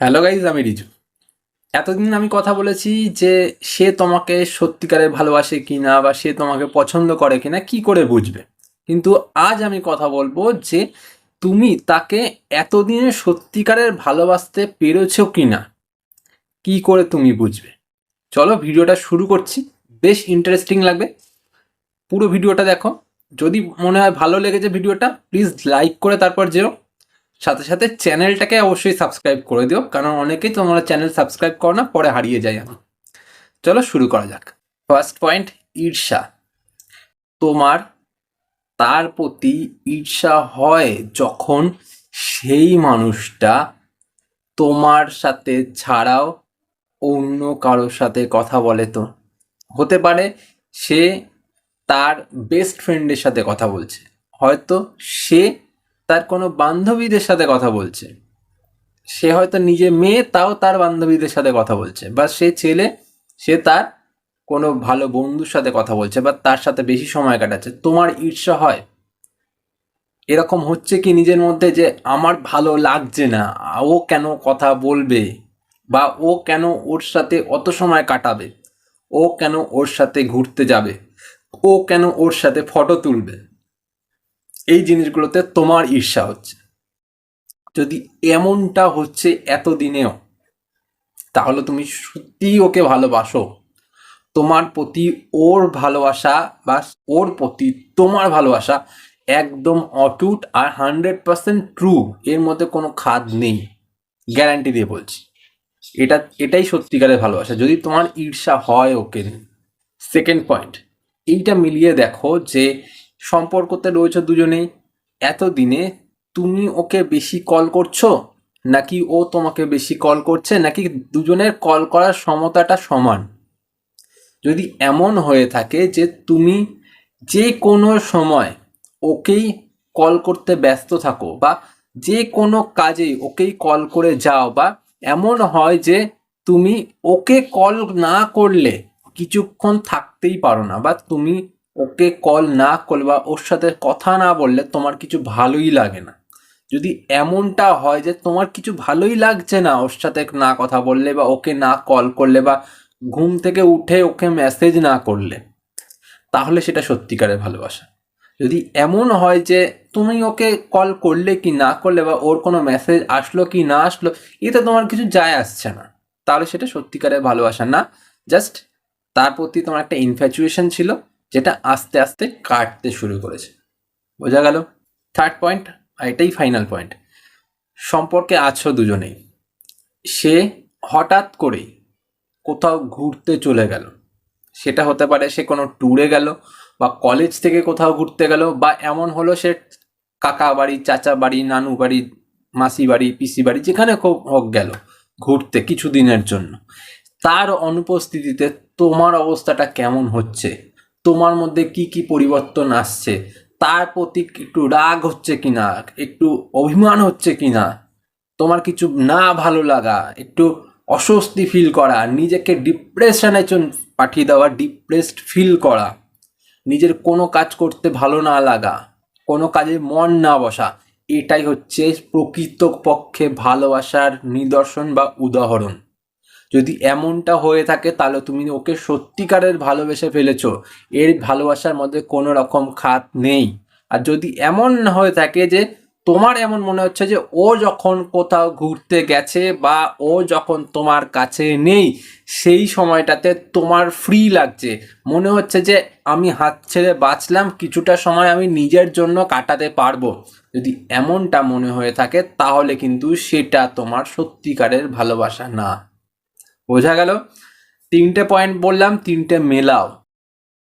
Hello guys আমি রিজু। এতদিন আমি কথা বলেছি যে সে তোমাকে সত্যিকারের ভালোবাসে কি না বা সে তোমাকে পছন্দ করে কি না কি করে বুঝবে? কিন্তু আজ আমি কথা বলব যে তুমি তাকে এতদিনে সত্যিকারের ভালোবাসতে পেরেছ কি না কি করে তুমি বুঝবে? চলো ভিডিওটা শুরু করছি। বেশ ইন্টারেস্টিং লাগবে। পুরো ভিডিওটা দেখো। যদি মনে হয় ভালো লেগেছে ভিডিওটা প্লিজ লাইক করে তারপর যেও। সাথে সাথে চ্যানেলটাকে অবশ্যই সাবস্ক্রাইব করে দিও, কারণ অনেকেই তোমরা চ্যানেল সাবস্ক্রাইব করো না, পরে হারিয়ে যায় আমি চলো শুরু করা যাক। ফার্স্ট পয়েন্ট ঈর্ষা। তোমার, তার প্রতি ঈর্ষা হয় যখন সেই মানুষটা তোমার সাথে ছাড়াও অন্য কারোর সাথে কথা বলে তো। হতে পারে সে তার বেস্ট ফ্রেন্ডের সাথে কথা বলছে। হয়তো সে তার কোনো বান্ধবীদের সাথে কথা বলছে। সে হয়তো নিজে মেয়ে, তাও তার বান্ধবীদের সাথে কথা বলছে বা সে ছেলে, সে তার কোনো ভালো বন্ধুর সাথে কথা বলছে বা তার সাথে বেশি সময় কাটাচ্ছে। তোমার ঈর্ষা হয়? এরকম হচ্ছে কি নিজের মধ্যে যে আমার ভালো লাগছে না, ও কেন কথা বলবে বা ও কেন ওর সাথে অত সময় কাটাবে? ও কেন ওর সাথে ঘুরতে যাবে? ও কেন ওর সাথে ফটো তুলবে? এই জিনিসগুলোতে তোমার ঈর্ষা হচ্ছে। যদি এমনটা হচ্ছে এতদিনেও, তাহলে তুমি সত্যিই ওকে ভালোবাসো। তোমার প্রতি ওর ভালোবাসা বা ওর প্রতি তোমার ভালোবাসা একদম অটুট আর হান্ড্রেড পার্সেন্ট ট্রু এর মধ্যে কোনো খাদ নেই। গ্যারান্টি দিয়ে বলছি। এটা, এটাই সত্যিকারের ভালোবাসা। যদি তোমার ঈর্ষা হয় ওকে সেকেন্ড পয়েন্ট এইটা মিলিয়ে দেখো যে সম্পর্কতে রয়েছে দুজনেই। এতদিনে তুমি ওকে বেশি কল করছ? নাকি ও তোমাকে বেশি কল করছে? নাকি দুজনের কল করার সমতাটা সমান? যদি এমন হয়ে থাকে যে তুমি যে কোনো সময় ওকেই কল করতে ব্যস্ত থাকো বা যে কোনো কাজেই ওকেই কল করে যাও বা এমন হয় যে তুমি ওকে কল না করলে কিছুক্ষণ থাকতেই পারো না বা তুমি ওকে কল না করলে বা ওর সাথে কথা না বললে তোমার কিছু ভালোই লাগে না। যদি এমনটা হয় যে তোমার কিছু ভালোই লাগছে না ওর সাথে না কথা বললে বা ওকে না কল করলে বা ঘুম থেকে উঠে ওকে মেসেজ না করলে, তাহলে সেটা সত্যিকারের ভালোবাসা। যদি এমন হয় যে তুমি ওকে কল করলে কি না করলে বা ওর কোনো মেসেজ আসলো কি না আসলো, এতে তোমার কিছু যায় আসছে না, তাহলে সেটা সত্যিকারের ভালোবাসা না। জাস্ট তার প্রতি তোমার একটা ইনফ্যাচুয়েশন ছিল। যেটা আস্তে আস্তে কাটতে শুরু করেছে। বোঝা গেল? থার্ড পয়েন্ট আর এটাই ফাইনাল পয়েন্ট সম্পর্কে আছো দুজনেই। সে হঠাৎ করেই কোথাও ঘুরতে চলে গেল। সেটা হতে পারে সে কোনো ট্যুরে গেল বা কলেজ থেকে কোথাও ঘুরতে গেল বা এমন হলো সে কাকা বাড়ি, চাচা বাড়ি, নানু বাড়ি, মাসি বাড়ি, পিসি বাড়ি, যেখানে হোক হোক গেল ঘুরতে কিছু দিনের জন্য। তার অনুপস্থিতিতে তোমার অবস্থাটা কেমন হচ্ছে? তোমার মধ্যে কি কি পরিবর্তন আসছে? তার প্রতি একটু রাগ হচ্ছে কিনা? একটু অভিমান হচ্ছে কি না তোমার কিছু না ভালো লাগা, একটু অস্বস্তি ফিল করা, নিজেকে ডিপ্রেশনে পাঠিয়ে দেওয়া ডিপ্রেসড ফিল করা, নিজের কোনো কাজ করতে ভালো না লাগা, কোনো কাজে মন না বসা, এটাই হচ্ছে প্রকৃত পক্ষে ভালোবাসার নিদর্শন বা উদাহরণ। যদি এমনটা হয়ে থাকে, তাহলে তুমি ওকে সত্যিকারের ভালোবেসে ফেলেছো। এর ভালোবাসার মধ্যে কোনো রকম খাত নেই। আর যদি এমন হয়ে থাকে যে, তোমার এমন মনে হচ্ছে যে, ও যখন কোথাও ঘুরতে গেছে বা ও যখন তোমার কাছে নেই, সেই সময়টাতে তোমার ফ্রি লাগছে। মনে হচ্ছে যে, আমি হাত ছেড়ে বাঁচলাম, কিছুটা সময় আমি নিজের জন্য কাটাতে পারব। যদি এমনটা মনে হয়ে থাকে, তাহলে কিন্তু সেটা তোমার সত্যিকারের ভালোবাসা না। বোঝা গেল? তিনটে পয়েন্ট বললাম, তিনটে মেলাও।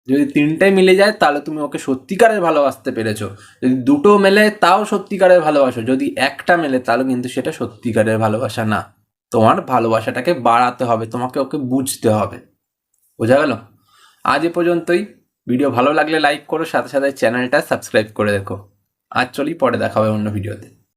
যদি তিনটাই মিলে যায়, তাহলে তুমি ওকে সত্যিকারের ভালোবাসতে পেরেছ। যদি দুটো মেলে, তাও সত্যিকারের ভালোবাসো। যদি একটা মেলে, তাহলে কিন্তু সেটা সত্যিকারের ভালোবাসা না। তোমার ভালোবাসাটাকে বাড়াতে হবে, তোমাকে ওকে বুঝতে হবে। বোঝা গেল? আজ এ পর্যন্তই। ভিডিও ভালো লাগলে লাইক করো, সাথে সাথে চ্যানেলটা সাবস্ক্রাইব করে দেখো আজ চলি, পরে দেখা হবে অন্য ভিডিওতে